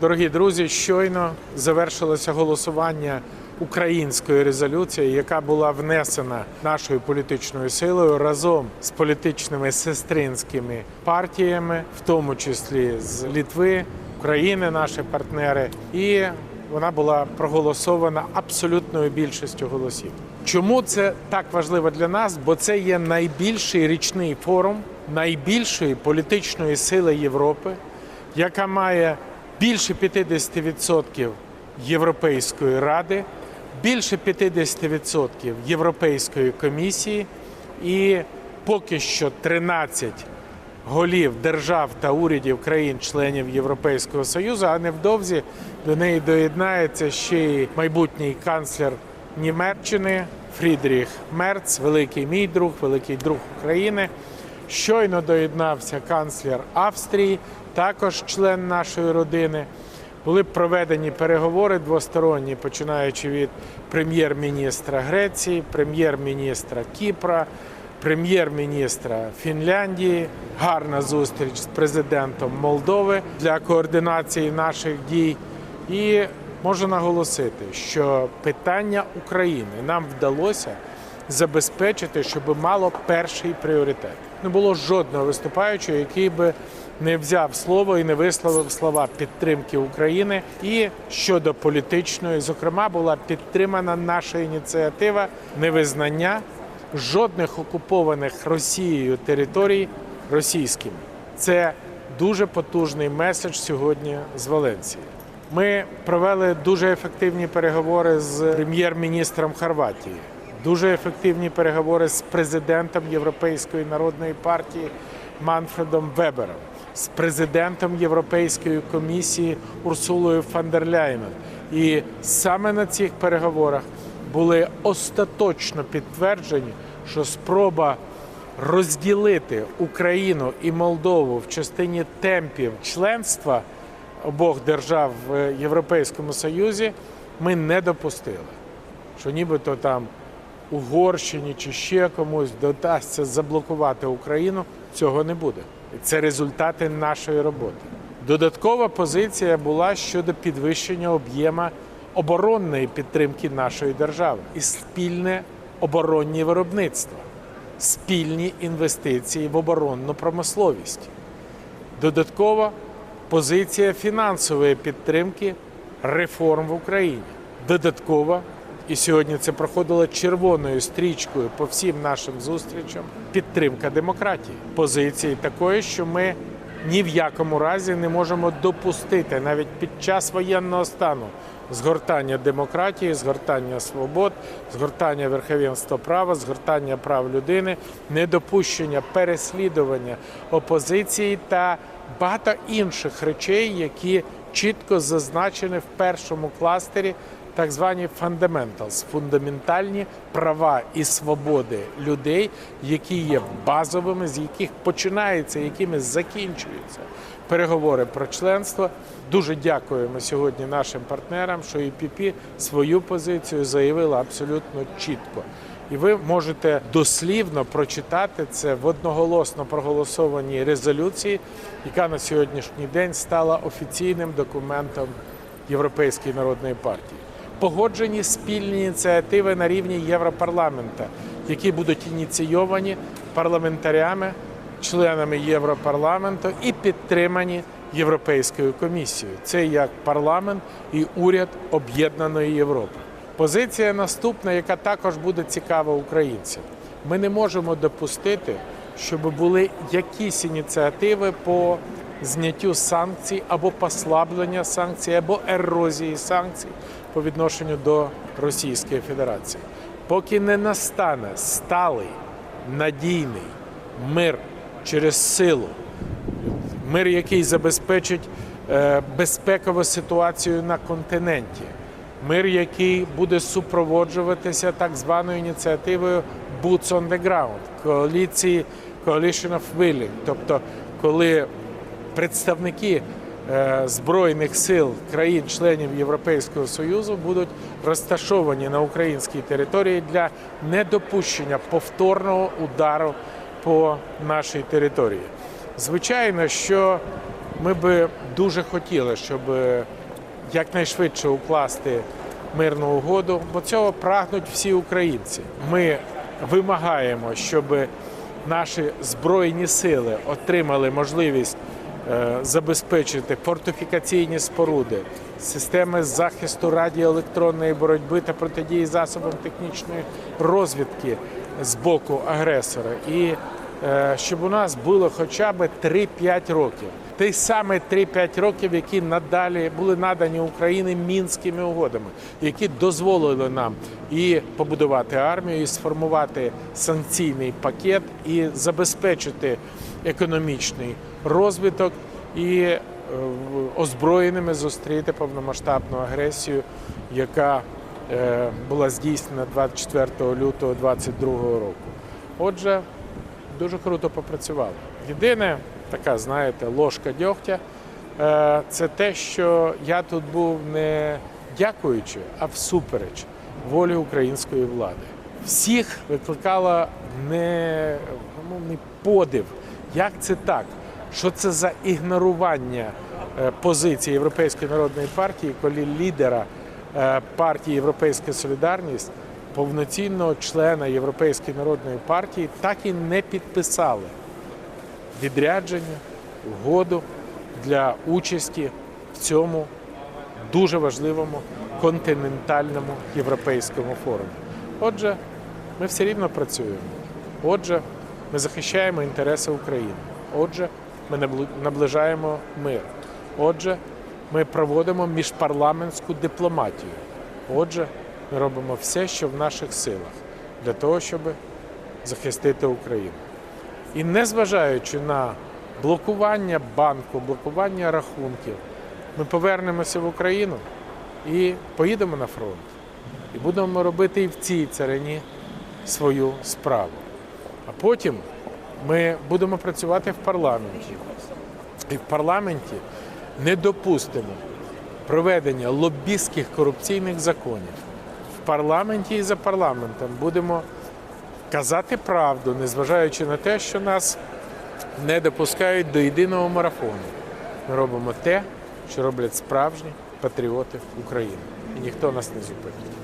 Дорогі друзі, щойно завершилося голосування української резолюції, яка була внесена нашою політичною силою разом з політичними сестринськими партіями, в тому числі з Літви, України, наші партнери, і вона була проголосована абсолютною більшістю голосів. Чому це так важливо для нас? Бо це є найбільший річний форум найбільшої політичної сили Європи, яка має більше 50% Європейської ради, більше 50% Європейської комісії і поки що 13 голів держав та урядів країн-членів Європейського Союзу, а невдовзі до неї доєднається ще й майбутній канцлер Німеччини Фрідріх Мерц, великий мій друг, великий друг України. Щойно доєднався канцлер Австрії, також член нашої родини. Були проведені переговори двосторонні, починаючи від прем'єр-міністра Греції, прем'єр-міністра Кіпра, прем'єр-міністра Фінляндії. Гарна зустріч з президентом Молдови для координації наших дій. І можу наголосити, що питання України нам вдалося забезпечити, щоб мало перший пріоритет. Не було жодного виступаючого, який би не взяв слово і не висловив слова підтримки України. І щодо політичної, зокрема, була підтримана наша ініціатива невизнання жодних окупованих Росією територій російськими. Це дуже потужний меседж сьогодні з Валенції. Ми провели дуже ефективні переговори з прем'єр-міністром Хорватії, дуже ефективні переговори з президентом Європейської народної партії Манфредом Вебером, з президентом Європейської комісії Урсулою фон дер Ляйнен. І саме на цих переговорах були остаточно підтверджені, що спроба розділити Україну і Молдову в частині темпів членства обох держав в Європейському Союзі ми не допустили. Що нібито там Угорщині чи ще комусь додасться заблокувати Україну, цього не буде. Це результати нашої роботи. Додаткова позиція була щодо підвищення об'єма оборонної підтримки нашої держави і спільне оборонні виробництво, спільні інвестиції в оборонну промисловість. Додаткова позиція фінансової підтримки реформ в Україні. Додаткова, і сьогодні це проходило червоною стрічкою по всім нашим зустрічам. Підтримка демократії. Позиції такої, що ми ні в якому разі не можемо допустити навіть під час воєнного стану згортання демократії, згортання свобод, згортання верховенства права, згортання прав людини, недопущення переслідування опозиції та багато інших речей, які чітко зазначені в першому кластері, так звані fundamentals, фундаментальні права і свободи людей, які є базовими, з яких починаються, якими закінчуються переговори про членство. Дуже дякуємо сьогодні нашим партнерам, що ІПП свою позицію заявила абсолютно чітко. І ви можете дослівно прочитати це в одноголосно проголосованій резолюції, яка на сьогоднішній день стала офіційним документом Європейської народної партії. Погоджені спільні ініціативи на рівні Європарламента, які будуть ініційовані парламентарями, членами Європарламенту і підтримані Європейською комісією. Це як парламент і уряд Об'єднаної Європи. Позиція наступна, яка також буде цікава українцям. Ми не можемо допустити, щоб були якісь ініціативи по зняттю санкцій або послаблення санкцій, або ерозії санкцій по відношенню до Російської Федерації. Поки не настане сталий надійний мир через силу, мир, який забезпечить е, безпекову ситуацію на континенті, мир, який буде супроводжуватися так званою ініціативою Boots on the Ground, коаліції Coalition of Willing, тобто коли представники е, збройних сил країн-членів Європейського Союзу будуть розташовані на українській території для недопущення повторного удару по нашій території. Звичайно, що Ми би дуже хотіли, щоб якнайшвидше укласти мирну угоду, бо цього прагнуть всі українці. Ми вимагаємо, щоб наші збройні сили отримали можливість забезпечити фортифікаційні споруди, системи захисту радіоелектронної боротьби та протидії засобам технічної розвідки з боку агресора. І е, щоб у нас було хоча б 3-5 років. Ті саме 3-5 років, які надалі були надані Україні мінськими угодами, які дозволили нам і побудувати армію, і сформувати санкційний пакет, і забезпечити економічний розвиток і е, озброєними зустріти повномасштабну агресію, яка е, була здійснена 24 лютого 2022 року. Отже, дуже круто попрацювали. Єдине, така, знаєте, ложка дьогтя, е, це те, що я тут був не дякуючи, а всупереч волі української влади. Всіх викликала невгамовний подив. Як це так? Що це за ігнорування е, позиції Європейської народної партії, коли лідера е, партії Європейська Солідарність, повноцінного члена Європейської народної партії, так і не підписали відрядження, угоду для участі в цьому дуже важливому континентальному європейському форумі. Отже, ми все рівно працюємо. Отже, ми захищаємо інтереси України. Отже, ми наближаємо мир. Отже, ми проводимо міжпарламентську дипломатію. Отже, ми робимо все, що в наших силах для того, щоб захистити Україну. І незважаючи на блокування банку, блокування рахунків, ми повернемося в Україну і поїдемо на фронт. І будемо робити і в цій царині свою справу. А потім ми будемо працювати в парламенті. І в парламенті не допустимо проведення лобістських корупційних законів. В парламенті і за парламентом будемо казати правду, незважаючи на те, що нас не допускають до єдиного марафону. Ми робимо те, що роблять справжні патріоти України. І ніхто нас не зупинить.